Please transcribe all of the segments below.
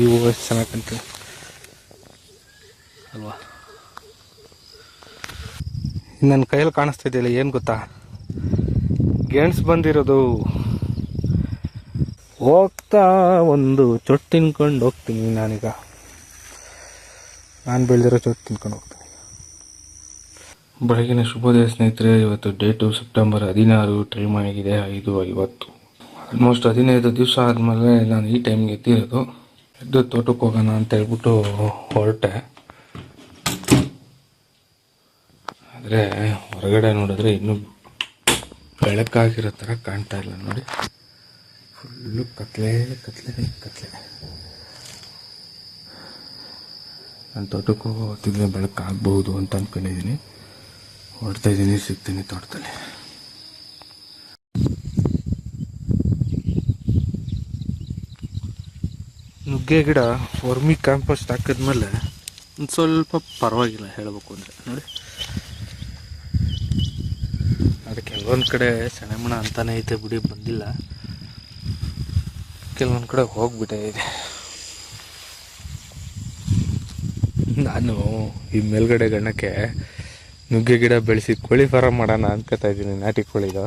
ಎಷ್ಟು ಚೆನ್ನಾಗಿ ಅಲ್ವಾ? ನನ್ನ ಕೈಯಲ್ಲಿ ಕಾಣಿಸ್ತಾ ಇದೆಯಲ್ಲ, ಏನು ಗೊತ್ತಾ? ಗೆಣಸು ಬಂದಿರೋದು. ಹೋಗ್ತಾ ಒಂದು ಚೊಟ್ಟು ತಿನ್ಕೊಂಡು ಹೋಗ್ತೀನಿ ನಾನೀಗ. ನಾನು ಬೆಳೆದಿರೋ ಚೊಟ್ಟು ತಿನ್ಕೊಂಡು ಹೋಗ್ತೀನಿ. ಬೆಳಗಿನ ಶುಭೋದಯ ಸ್ನೇಹಿತರೆ, ಇವತ್ತು ಡೇಟು ಸೆಪ್ಟೆಂಬರ್ ಹದಿನಾರು, ಟೈಮ್ ಆಗಿದೆ ಐದು ಐವತ್ತು. ಆಲ್ಮೋಸ್ಟ್ ಹದಿನೈದು ದಿವಸ ಆದಮೇಲೆ ನಾನು ಈ ಟೈಮ್ಗೆ ಎದ್ದಿರೋದು. ಎದ್ದು ತೋಟಕ್ಕೆ ಹೋಗೋಣ ಅಂತ ಹೇಳ್ಬಿಟ್ಟು ಹೊರಟೆ. ಆದರೆ ಹೊರಗಡೆ ನೋಡಿದ್ರೆ ಇನ್ನೂ ಬೆಳಕಾಗಿರೋ ಥರ ಕಾಣ್ತಾ ಇಲ್ಲ ನೋಡಿ. ಫುಲ್ಲು ಕತ್ಲೆ ಕತ್ಲೆ ಕತ್ಲೆ. ನಾನು ತೋಟಕ್ಕೆ ಹೊತ್ತಿದ್ರೆ ಬೆಳಕಾಗ್ಬೋದು ಅಂತ ಅಂದ್ಕೊಂಡಿದ್ದೀನಿ ಹೊಡ್ತಾಯಿದ್ದೀನಿ ಸಿಗ್ತೀನಿ ತೋಟದಲ್ಲಿ. ನುಗ್ಗೆ ಗಿಡ ವರ್ಮಿ ಕ್ಯಾಂಪಸ್ಟ್ ಹಾಕಿದ್ಮೇಲೆ ಒಂದು ಸ್ವಲ್ಪ ಪರವಾಗಿಲ್ಲ ಹೇಳಬೇಕು ಅಂದರೆ. ನೋಡಿ. ಅದು ಕೆಲವೊಂದು ಕಡೆ ಸೆಣಮಣ ಅಂತಾನೆ ಐತೆ ಬಿಡಿ, ಬಂದಿಲ್ಲ. ಕೆಲವೊಂದು ಕಡೆ ಹೋಗ್ಬಿಟ್ಟಿದೆ ನಾನು ಈ ಮೇಲ್ಗಡೆ ಗಣ್ಣಕ್ಕೆ ನುಗ್ಗೆ ಗಿಡ ಬೆಳೆಸಿ ಕೋಳಿ ಫಾರಮ್ ಮಾಡೋಣ ಅನ್ಕೋತಾ ಇದ್ದೀನಿ, ನಾಟಿ ಕೋಳಿದು.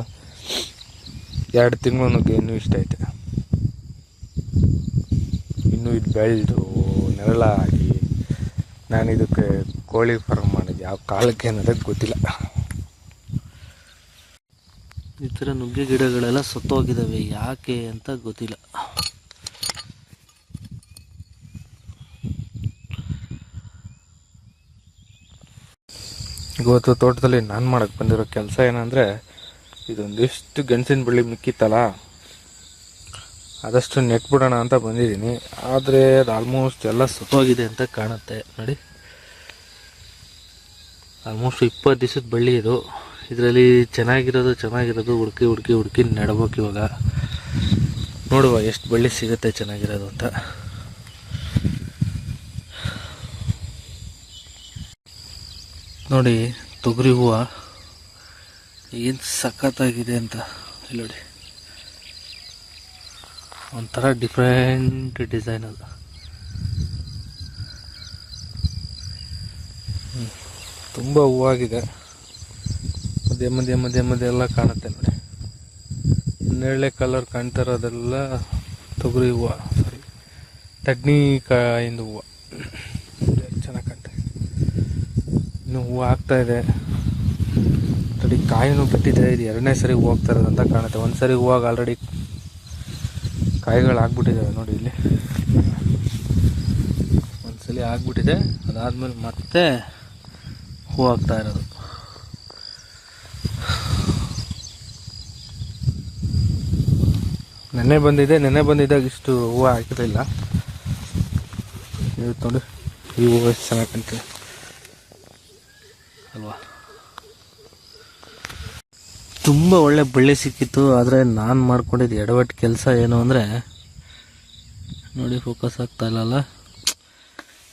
ಎರಡು ತಿಂಗಳು ನುಗ್ಗೆ ಇನ್ನೂ ಇಷ್ಟ ಐತೆ. ಇನ್ನೂ ಇದು ಬೆಳೆದು ನೆರಳಾಗಿ ನಾನು ಇದಕ್ಕೆ ಕೋಳಿ ಫಾರ್ಮ್ ಮಾಡಿದ್ದು. ಯಾವ ಕಾಲಕ್ಕೆ ಅನ್ನೋದಕ್ಕೆ ಗೊತ್ತಿಲ್ಲ. ಈ ಥರ ನುಗ್ಗೆ ಗಿಡಗಳೆಲ್ಲ ಸತ್ತೋಗಿದ್ದಾವೆ. ಯಾಕೆ ಅಂತ ಗೊತ್ತಿಲ್ಲ. ಇವತ್ತು ತೋಟದಲ್ಲಿ ನಾನು ಮಾಡಕ್ಕೆ ಬಂದಿರೋ ಕೆಲಸ ಏನಂದರೆ ಇದೊಂದಿಷ್ಟು ಗೆಣಸಿನ ಬಳ್ಳಿ ಮಿಕ್ಕಿತ್ತಲ್ಲ. ಆದಷ್ಟು ನೆಟ್ಬಿಡೋಣ ಅಂತ ಬಂದಿದ್ದೀನಿ. ಆದರೆ ಅದು ಆಲ್ಮೋಸ್ಟ್ ಎಲ್ಲ ಸತ್ತೋಗಿದೆ ಅಂತ ಕಾಣುತ್ತೆ. ನೋಡಿ. ಆಲ್ಮೋಸ್ಟ್ ಇಪ್ಪತ್ತು ದಿವಸದ ಬಳ್ಳಿ ಇದು. ಇದರಲ್ಲಿ ಚೆನ್ನಾಗಿರೋದು ಚೆನ್ನಾಗಿರೋದು ಹುಡುಕಿ ಹುಡುಕಿ ಹುಡುಕಿ ನೆಡ್ಬೇಕು ಇವಾಗ. ನೋಡುವ ಎಷ್ಟು ಬಳ್ಳಿ ಸಿಗುತ್ತೆ ಚೆನ್ನಾಗಿರೋದು ಅಂತ. ನೋಡಿ, ತೊಗರಿ ಹೂವು. ಏನು ಸಖತ್ತಾಗಿದೆ ಅಂತ. ಇಲ್ಲಿ ನೋಡಿ. ಒಂಥರ ಡಿಫ್ರೆಂಟ್ ಡಿಸೈನ್ ಅದು. ತುಂಬ ಹೂವಾಗಿದೆ. ಮಧ್ಯೆ ಮಧ್ಯೆ ಮಧ್ಯೆ ಮಧ್ಯೆ ಎಲ್ಲ ಕಾಣುತ್ತೆ ನೋಡಿ. ನೇರಳೆ ಕಲರ್ ಕಾಣ್ತಾ ಇರೋದೆಲ್ಲ ತೊಗರಿ ಹೂವು ಸಾರಿ ತಗ್ನಿಕಾಯಿಂದ ಹೂವು. ಚೆನ್ನಾಗಿ ಕಾಣ್ತಾ ಇನ್ನು ಹೂವು ಆಗ್ತಾ ಇದೆ. ಆಲ್ರೆಡಿ ಕಾಯಿನೂ ಬಿಟ್ಟಿದೆ ಇದು ಎರಡನೇ ಸರಿ ಹೂವು ಹೋಗ್ತಾ ಇರೋದಂತ ಕಾಣುತ್ತೆ. ಒಂದು ಸರಿ ಹೂವಾಗ ಆಲ್ರೆಡಿ ಕಾಯಿಗಳು ಆಗ್ಬಿಟ್ಟಿದ್ದಾವೆ ನೋಡಿ ಇಲ್ಲಿ. ಒಂದ್ಸಲಿ ಆಗ್ಬಿಟ್ಟಿದೆ, ಅದಾದ್ಮೇಲೆ ಮತ್ತೆ ಹೂ ಆಗ್ತಾ ಇರೋದು. ನೆನ್ನೆ ಬಂದಿದೆ, ನೆನ್ನೆ ಬಂದಿದ್ದಾಗ ಇಷ್ಟು ಹೂವು ಹಾಕಿರಲಿಲ್ಲ. ಇವತ್ತು ನೋಡಿ, ಈ ಹೂವು ಚೆನ್ನಾಗಿ ಕಾಣ್ತೀವಿ ಅಲ್ವಾ? ತುಂಬ ಒಳ್ಳೆ ಬಳ್ಳಿ ಸಿಕ್ಕಿತ್ತು, ಆದರೆ ನಾನು ಮಾಡ್ಕೊಂಡಿದ್ದು ಎಡವಟ್ಟು ಕೆಲಸ ಏನು ಅಂದರೆ, ನೋಡಿ ಫೋಕಸ್ ಆಗ್ತಾ ಇಲ್ಲಲ್ಲ.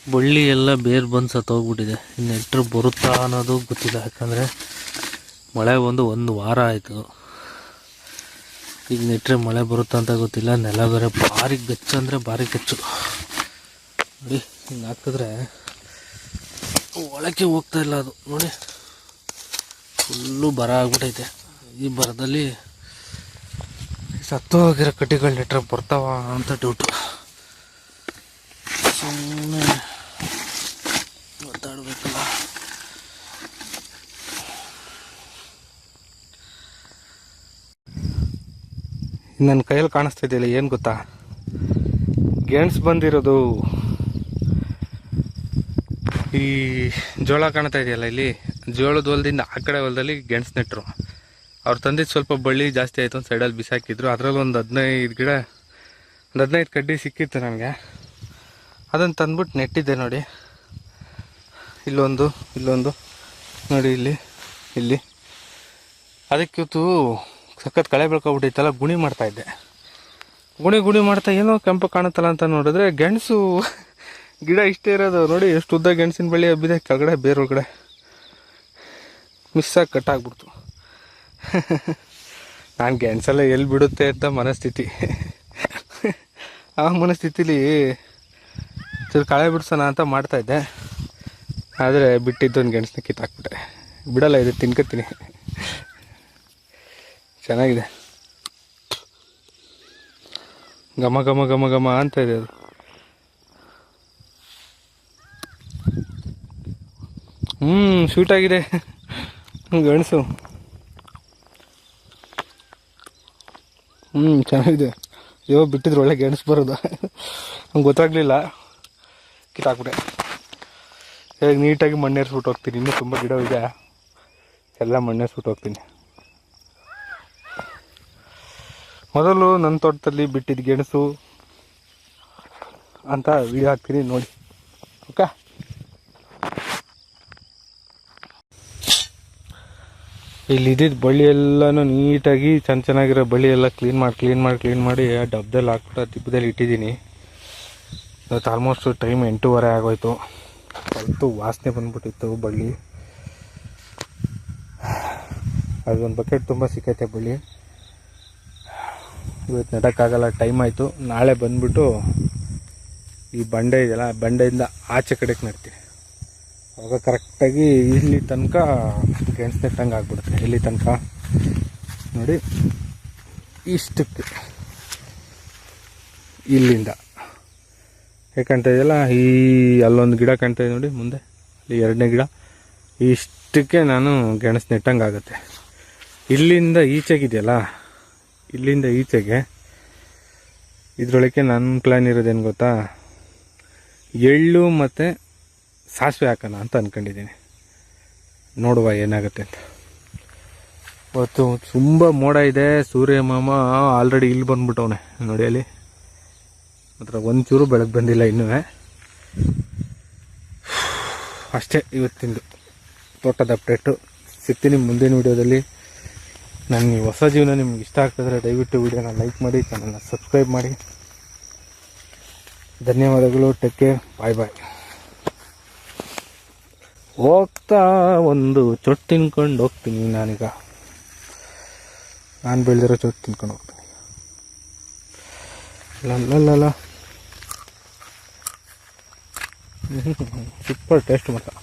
ಬಳ್ಳಿ ಎಲ್ಲ ಬೇರು ಬಂದು ಸತ್ತೋಗ್ಬಿಟ್ಟಿದೆ ಇನ್ನು ಬರುತ್ತಾ ಅನ್ನೋದು ಗೊತ್ತಿಲ್ಲ, ಯಾಕಂದರೆ ಮಳೆ ಬಂದು ಒಂದು ವಾರ ಆಯಿತು. ಈಗ ನೆಟ್ಟರೆ ಮಳೆ ಬರುತ್ತಾ ಅಂತ ಗೊತ್ತಿಲ್ಲ, ನೆಲ ಬೇರೆ ಭಾರಿ ಗಚ್ಚು ಅಂದರೆ ಭಾರಿ ಗಚ್ಚು. ನೋಡಿ, ಹಿಂಗೆ ಹಾಕಿದ್ರೆ ಒಳಕ್ಕೆ ಹೋಗ್ತಾ ಇಲ್ಲ ಅದು. ನೋಡಿ ಫುಲ್ಲು ಬರ ಆಗ್ಬಿಟ್ಟೈತೆ ಈ ಬರದಲ್ಲಿ ಸತ್ತು ಹೋಗಿರೋ ಕಟ್ಟಿಗಳು ನೆಟ್ರೆ ಬರ್ತಾವ ಅಂತ ಡೌಟು ಸುಮ್ಮನೆ ಮಾತಾಡ್ಬೇಕಲ್ಲ ನನ್ನ ಕೈಯಲ್ಲಿ ಕಾಣಿಸ್ತಾ ಇದೆಯಲ್ಲ, ಏನು ಗೊತ್ತಾ? ಗೆಣಸು ಬಂದಿರೋದು ಈ ಜೋಳ ಕಾಣ್ತಾ ಇದೆಯಲ್ಲ ಇಲ್ಲಿ? ಜೋಳದ ಹೊಲದಿಂದ ಆ ಕಡೆ ಹೊಲದಲ್ಲಿ ಗೆಣಸು ನೆಟ್ಟರು ಅವ್ರು ತಂದಿದ್ದು ಸ್ವಲ್ಪ ಬಳ್ಳಿ ಜಾಸ್ತಿ ಆಯಿತು ಒಂದು ಸೈಡಲ್ಲಿ ಬಿಸಾಕಿದ್ರು. ಅದರಲ್ಲಿ ಒಂದು ಹದಿನೈದು ಗಿಡ, ಒಂದು ಹದಿನೈದು ಕಡ್ಡಿ ಸಿಕ್ಕಿತ್ತು ನನಗೆ. ಅದನ್ನು ತಂದ್ಬಿಟ್ಟು ನೆಟ್ಟಿದ್ದೆ ನೋಡಿ. ಇಲ್ಲೊಂದು ಇಲ್ಲೊಂದು. ನೋಡಿ ಇಲ್ಲಿ ಇಲ್ಲಿ. ಅದಕ್ಕೆ ಇವತ್ತು ಸಖತ್ ಕಳೆ ಬೆಳ್ಕೊಬಿಟ್ಟಿತ್ತಲ್ಲ ಗುಣಿ ಮಾಡ್ತಾಯಿದ್ದೆ ಗುಣಿ ಗುಣಿ ಮಾಡ್ತಾ ಏನೋ ಕೆಂಪು ಕಾಣುತ್ತಲ್ಲ ಅಂತ ನೋಡಿದ್ರೆ ಗೆಣಸು. ಗಿಡ ಇಷ್ಟೇ ಇರೋದು. ನೋಡಿ ಎಷ್ಟು ಉದ್ದ ಗೆಣಸಿನ ಬಳ್ಳಿ ಹಬ್ಬಿದೆ. ಕೆಳಗಡೆ, ಬೇರೊಳಗಡೆ ಮಿಸ್ಸಾಗಿ ಕಟ್ಟಾಗ್ಬಿಡ್ತು ನಾನು ಗೆಣಸೆಲ್ಲ ಎಲ್ಲಿ ಬಿಡುತ್ತೆ ಅಂತ ಮನಸ್ಥಿತಿ. ಆ ಮನಸ್ಥಿತಿಲಿ ಚೂರು ಕಳೆ ಬಿಡ್ಸೋಣ ಅಂತ ಮಾಡ್ತಾ ಇದ್ದೆ. ಆದರೆ ಬಿಟ್ಟಿದ್ದೊಂದು ಗೆಣಸನ್ನ ಕಿತ್ತಾಕ್ಬಿಟ್ಟೆ. ಬಿಡಲ್ಲ, ಇದು ತಿನ್ಕೋತೀನಿ ಚೆನ್ನಾಗಿದೆ. ಘಮ ಘಮ ಘಮ ಘಮ ಅಂತ ಇದೆ ಅದು. ಹ್ಞೂ ಸ್ವೀಟಾಗಿದೆ ಗೆಣಸು. ಹ್ಞೂ ಚೆನ್ನಾಗಿದೆ. ಅಯ್ಯೋ, ಬಿಟ್ಟಿದ್ರು ಒಳ್ಳೆ ಗೆಣಸು ಬರೋದು. ನಂಗೆ ಗೊತ್ತಾಗಲಿಲ್ಲ. ಕಿತ್ತಾಕ್ಬಿಟ್ಟೆ ಹೇಗೆ ನೀಟಾಗಿ ಮಣ್ಣೇರಿಸ್ಬಿಟ್ಟು ಹೋಗ್ತೀನಿ. ಇನ್ನೂ ತುಂಬ ಗಿಡ ಇದೆ ಎಲ್ಲ ಮಣ್ಣೇರಿಸ್ಬಿಟ್ಟು ಹೋಗ್ತೀನಿ. ಮೊದಲು ನನ್ನ ತೋಟದಲ್ಲಿ ಬಿಟ್ಟಿದ್ದ ಗೆಣಸು ಅಂತ ವಿಡಿಯೋ ಹಾಕ್ತೀನಿ, ನೋಡಿ. ಓಕೆ? ಇಲ್ಲಿ ಇದ್ದಿದ್ದು ಬಳ್ಳಿ ಎಲ್ಲನೂ ನೀಟಾಗಿ ಚೆನ್ನ ಚೆನ್ನಾಗಿರೋ ಬಳ್ಳಿ ಎಲ್ಲ ಕ್ಲೀನ್ ಮಾಡಿ ಕ್ಲೀನ್ ಮಾಡಿ ಕ್ಲೀನ್ ಮಾಡಿ ಆ ಡಬ್ದಲ್ಲಿ ಹಾಕ್ಬಿಟ್ಟು ದಿಬ್ಬದಲ್ಲಿ ಇಟ್ಟಿದ್ದೀನಿ. ಇವತ್ತು ಆಲ್ಮೋಸ್ಟ್ ಟೈಮ್ ಎಂಟೂವರೆ ಆಗೋಯ್ತು. ಅವತ್ತು ವಾಸನೆ ಬಂದ್ಬಿಟ್ಟಿತ್ತು ಬಳ್ಳಿ. ಅದೊಂದು ಬಕೆಟ್ ತುಂಬ ಸಿಕ್ಕೈತೆ ಬಳ್ಳಿ. ಇವತ್ತು ನೆಡೋಕ್ಕಾಗಲ್ಲ ಟೈಮ್ ಆಯಿತು. ನಾಳೆ ಬಂದ್ಬಿಟ್ಟು ಈ ಬಂಡೆ ಇದೆಯಲ್ಲ ಬಂಡೆಯಿಂದ ಆಚೆ ಕಡೆಗೆ ನೆಡ್ತೀನಿ. ಅವಾಗ ಕರೆಕ್ಟಾಗಿ ಇಲ್ಲಿ ತನಕ ಗೆಣಸು ನೆಟ್ಟಂಗಾಗ್ಬಿಡುತ್ತೆ ಇಲ್ಲಿ ತನಕ. ನೋಡಿ, ಇಷ್ಟಕ್ಕೆ ಇಲ್ಲಿಂದ. ಹೇಗೆ ಕಾಣ್ತಾ ಇದೆಯಲ್ಲ ಈ, ಅಲ್ಲೊಂದು ಗಿಡ ಕಾಣ್ತಾ ಇದೆ ನೋಡಿ, ಮುಂದೆ. ಅಲ್ಲಿ ಎರಡನೇ ಗಿಡ. ಇಷ್ಟಕ್ಕೆ ನಾನು ಗೆಣಸು ನೆಟ್ಟಂಗೆ ಆಗುತ್ತೆ. ಇಲ್ಲಿಂದ ಈಚೆಗಿದೆಯಲ್ಲ? ಇಲ್ಲಿಂದ ಈಚೆಗೆ. ಇದರೊಳಗೆ ನನ್ನ ಪ್ಲ್ಯಾನ್ ಇರೋದೇನು ಗೊತ್ತಾ? ಎಳ್ಳು ಮತ್ತು ಸಾಸಿವೆ ಹಾಕೋಣ ಅಂತ ಅಂದ್ಕೊಂಡಿದ್ದೀನಿ ನೋಡುವ ಏನಾಗುತ್ತೆ ಅಂತ. ಇವತ್ತು ತುಂಬ ಮೋಡ ಇದೆ. ಸೂರ್ಯ ಮಾಮ ಆಲ್ರೆಡಿ ಇಲ್ಲಿ ಬಂದ್ಬಿಟ್ಟವನೆ. ನೋಡಿ ಅಲ್ಲಿ. ಮಾತ್ರ ಒಂಚೂರು ಬೆಳಗ್ಗೆ ಬಂದಿಲ್ಲ ಇನ್ನೂ. ಅಷ್ಟೇ ಇವತ್ತಿಂದು ತೋಟದ ಅಪ್ಡೇಟು ಸಿಗ್ತೀನಿ ಮುಂದಿನ ವಿಡಿಯೋದಲ್ಲಿ. ನನಗೆ ಹೊಸ ಜೀವನ ನಿಮ್ಗೆ ಇಷ್ಟ ಆಗ್ತದ್ರೆ ದಯವಿಟ್ಟು ವಿಡಿಯೋನ ಲೈಕ್ ಮಾಡಿ ಚಾನಲ್ನ ಸಬ್ಸ್ಕ್ರೈಬ್ ಮಾಡಿ. ಧನ್ಯವಾದಗಳು. ಟೇಕ್ ಕೇರ್ ಬಾಯ್ ಬಾಯ್ ಹೋಗ್ತಾ ಒಂದು ಚೊಟ್ಟು ತಿನ್ಕೊಂಡು ಹೋಗ್ತೀನಿ ನಾನೀಗ. ನಾನು ಬೆಳೆದಿರೋ ಚೊಟ್ಟು ತಿನ್ಕೊಂಡು ಹೋಗ್ತೀನಿ. ಲಲ್ಲ ಸೂಪರ್ ಟೇಸ್ಟ್ ಮಾತ್ರ.